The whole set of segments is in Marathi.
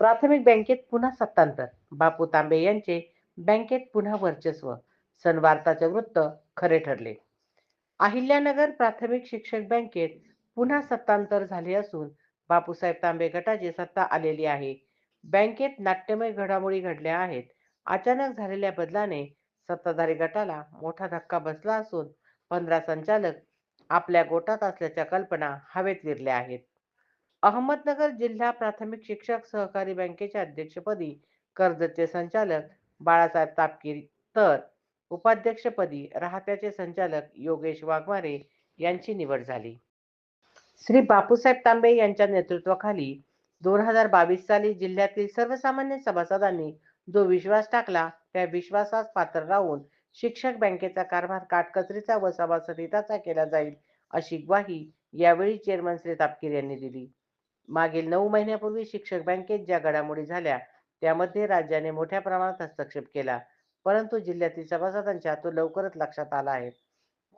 प्राथमिक बँकेत पुन्हा सत्तांतर. बापू तांबे यांचे बँकेत पुन्हा वर्चस्व. सनवार्ताचे वृत्त खरे ठरले. अहिल्यानगर प्राथमिक शिक्षक बँकेत पुन्हा सत्तांतर झाले असून बापूसाहेब तांबे गटाची सत्ता आलेली आहे. बँकेत नाट्यमय घडामोडी घडल्या आहेत. अचानक झालेल्या बदलाने सत्ताधारी गटाला मोठा धक्का बसला असून पंधरा संचालक आपल्या गोटात असल्याच्या कल्पना हवेत विरल्या आहेत. अहमदनगर जिल्हा प्राथमिक शिक्षक सहकारी बँकेच्या अध्यक्षपदी कर्जतचे संचालक बाळासाहेब तापकीर. तर उपाध्यक्षपदी राहत्याचे संचालक योगेश वाघमारे यांची निवड झाली. श्री बापूसाहेब तांबे यांच्या नेतृत्वाखाली दोन हजार बावीस साली जिल्ह्यातील सर्वसामान्य सभासदांनी जो विश्वास टाकला त्या विश्वासास पात्र राहून शिक्षक बँकेचा कारभार काटकचरीचा व सभासदिताचा केला जाईल अशी ग्वाही यावेळी चेअरमन श्री तापकीर यांनी दिली. मागील नऊ महिन्यापूर्वी शिक्षक बँकेत ज्या घडामोडी झाल्या त्यामध्ये राज्याने मोठ्या प्रमाणात हस्तक्षेप केला. परंतु जिल्ह्यातील सभासदांच्या तो लवकरच लक्षात आला आहे.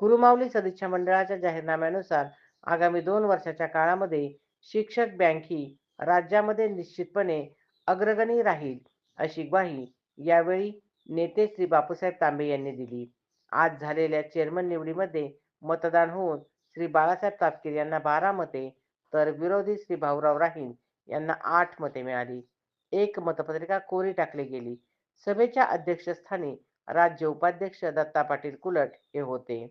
गुरुमाऊली सदिच्छा मंडळाच्या जाहीरनाम्यानुसार आगामी दोन वर्षाच्या काळामध्ये शिक्षक बँक ही राज्यामध्ये निश्चितपणे अग्रगणी राहील अशी ग्वाही यावेळी नेते श्री बापूसाहेब तांबे यांनी दिली. आज झालेल्या चेअरमन निवडीमध्ये मतदान होऊन श्री बाळासाहेब तापकीर यांना बारा मते तर विरोधी श्री भाऊराव राहीन यांना आठ मते मिळाली. एक मतपत्रिका कोरी टाकली गेली. सभेच्या अध्यक्षस्थानी राज्य उपाध्यक्ष दत्ता पाटील कुलट हे होते.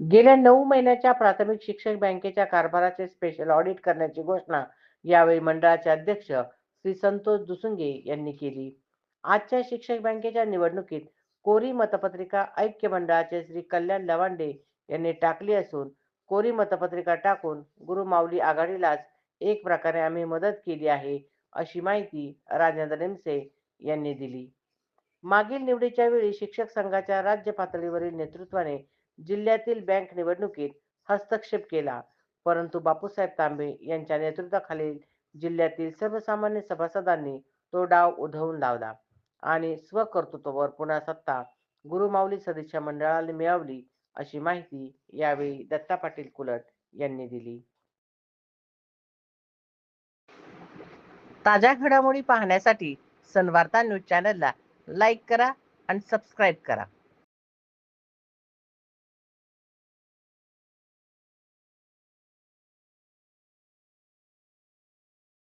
गेल्या नऊ महिन्याच्या प्राथमिक शिक्षक बँकेच्या कारभाराचे स्पेशल ऑडिट करण्याची घोषणा यावेळी मंडळाचे अध्यक्ष श्री संतोष दुसुंगे यांनी केली. आजच्या शिक्षक बँकेच्या निवडणुकीत कोरी मतपत्रिका ऐक्य मंडळाचे श्री कल्याण लवांडे यांनी टाकली असून कोरी मतपत्रिका टाकून गुरु माऊली आघाडीलाच एक प्रकारे आम्ही मदत केली आहे अशी माहिती राजेंद्र निमसे यांनी दिली. मागील निवडीच्या वेळी शिक्षक संघाच्या राज्य पातळीवरील नेतृत्वाने जिल्ह्यातील बँक निवडणुकीत हस्तक्षेप केला परंतु बापूसाहेब तांबे यांच्या नेतृत्वाखालील जिल्ह्यातील सर्वसामान्य सभासदांनी तो डाव उधळून लावला आणि स्वकर्तृत्वावर पुन्हा सत्ता गुरुमाऊली सदिच्छा मंडळाने मिळवली अशी माहिती यावेळी दत्ता पाटील कुलट यांनी दिली. ताज्या घडामोडी पाहण्यासाठी सनवार्ता न्यूज चॅनलला लाईक करा आणि सबस्क्राईब करा.